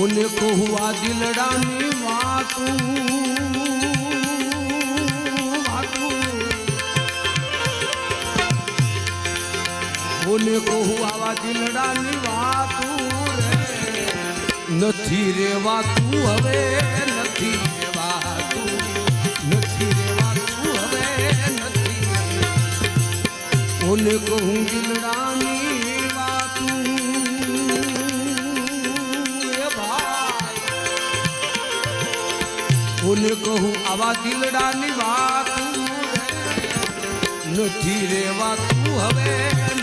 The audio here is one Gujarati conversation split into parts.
ઓને કહું આ દિલડાની વાતું ઓને કહું આવા દિલડાની વાતું રે નથી રેવાતું હવે નથી રેવાતું નથી રેવાતું હવે નથી ઓને કહું દિલડાની ઓને કહું આવા દિલડાની વાત નથી રેવાતું હવે.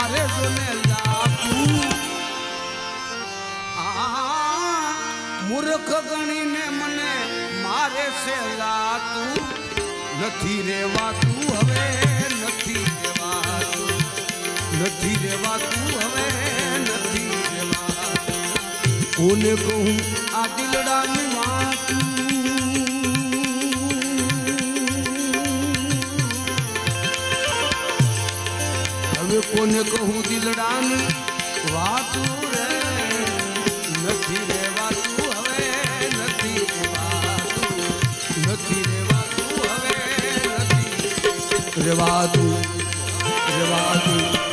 મારે જોને ગણીને મને મારે છે લાતું નથી રેવાતું હવે, નથી રેવાતું. નથી રેવાતું હવે, નથી રેવાતું. કોને કહું, આ દિલડાની કોને કહું દિલડાની, વાતું રે, નથી રેવાતું હવે નથી રેવાતું નથી રેવાતું હવે નથી રેવાતું રેવાતું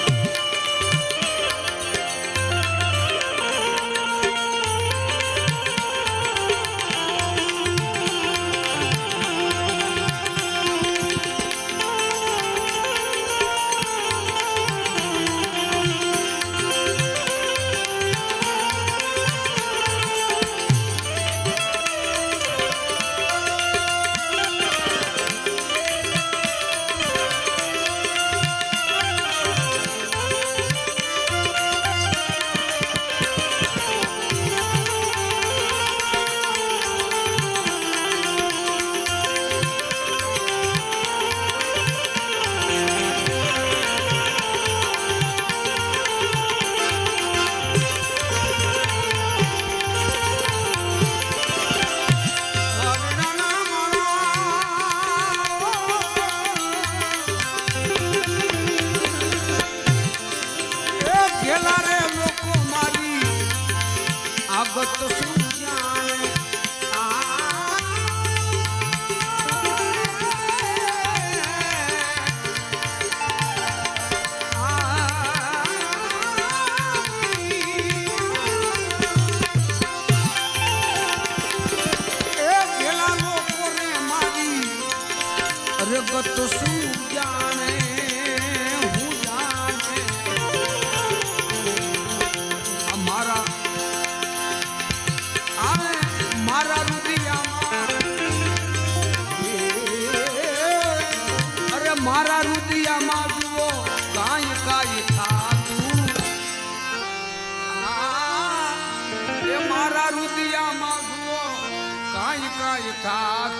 નથી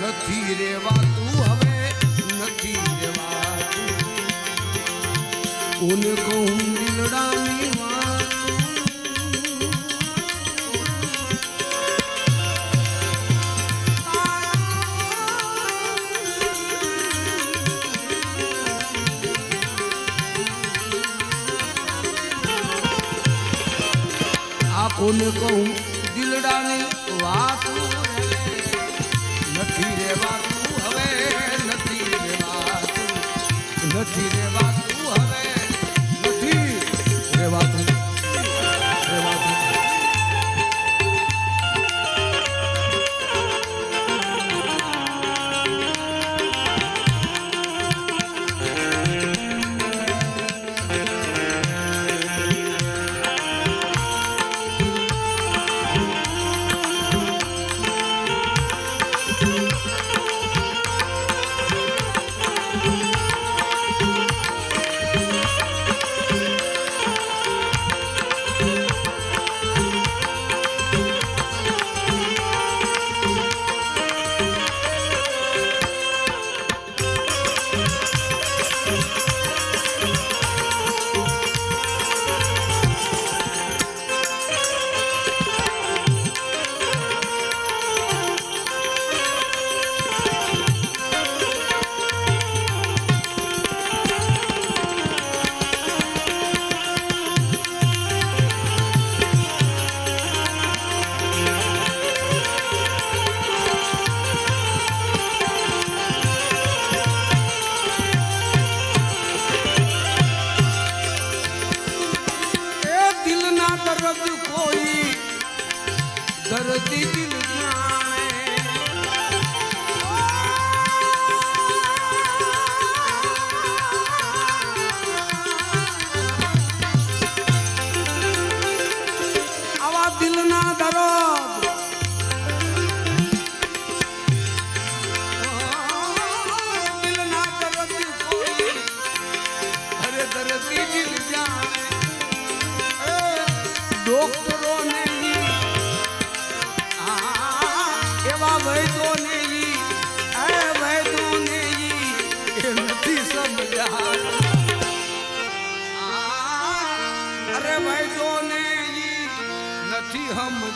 નથી રેવાતું હવે નથી રેવાતું ઉન કહું?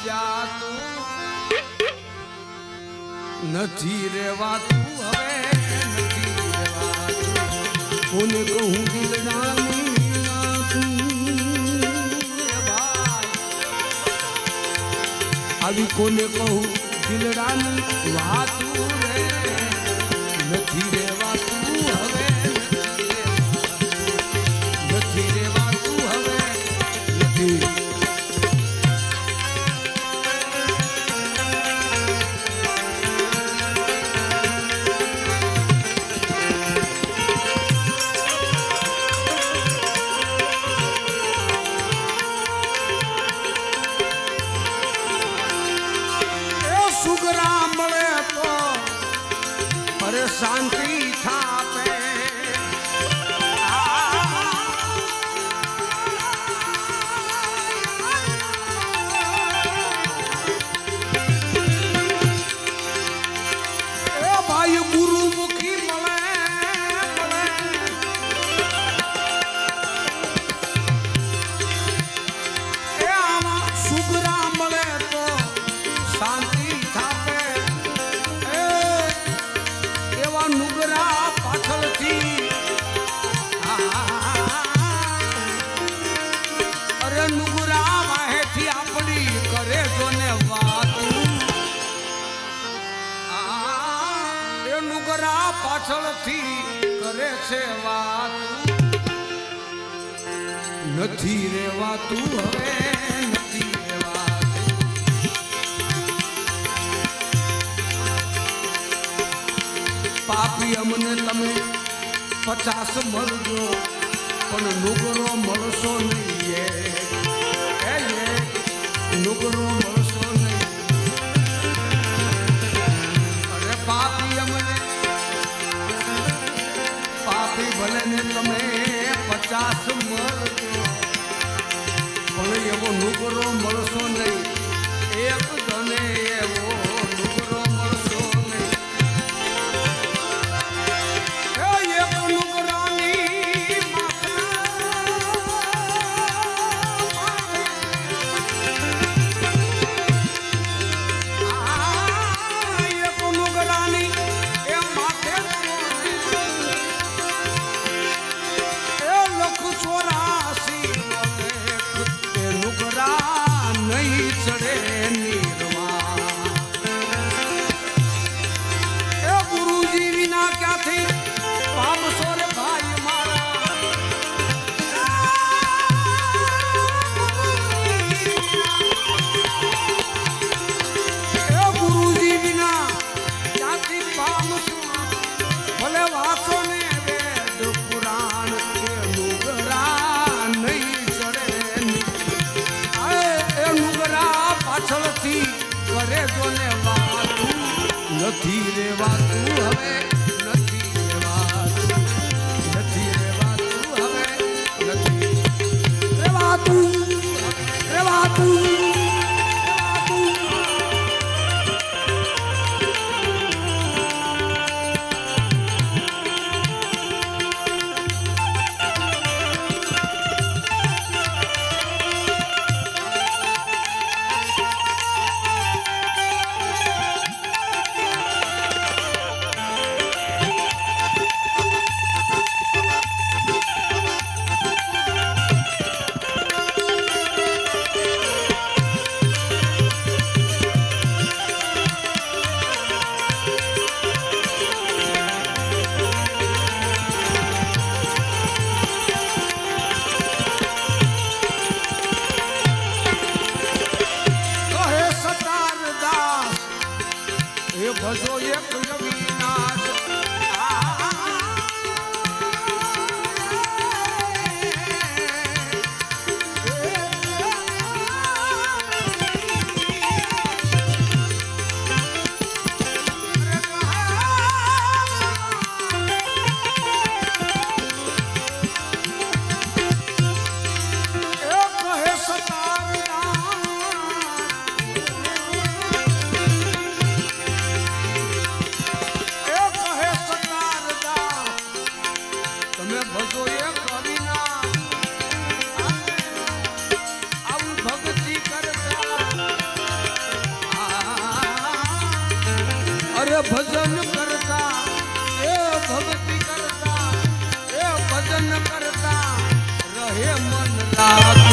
જાતું નથી રેવાતું હવે નથી રેવાતું. કોને કહું દિલદાની આવી કોને કહું દિલડાની વાતું નથી રે નથી, કરે છે વાત. નથી રેવાતું હવે પાપી અમને તમે પચાસ મળજો પણ નુગરો મળશો નહીં. નુગરો મળશો ભલે તમે પચાસ મળજો પણ એવો નુકરો મળશો નહીં એક જને એવો એ ભજન કરતા એ ભક્તિ કરતા એ ભજન કરતા રહે મન રાગ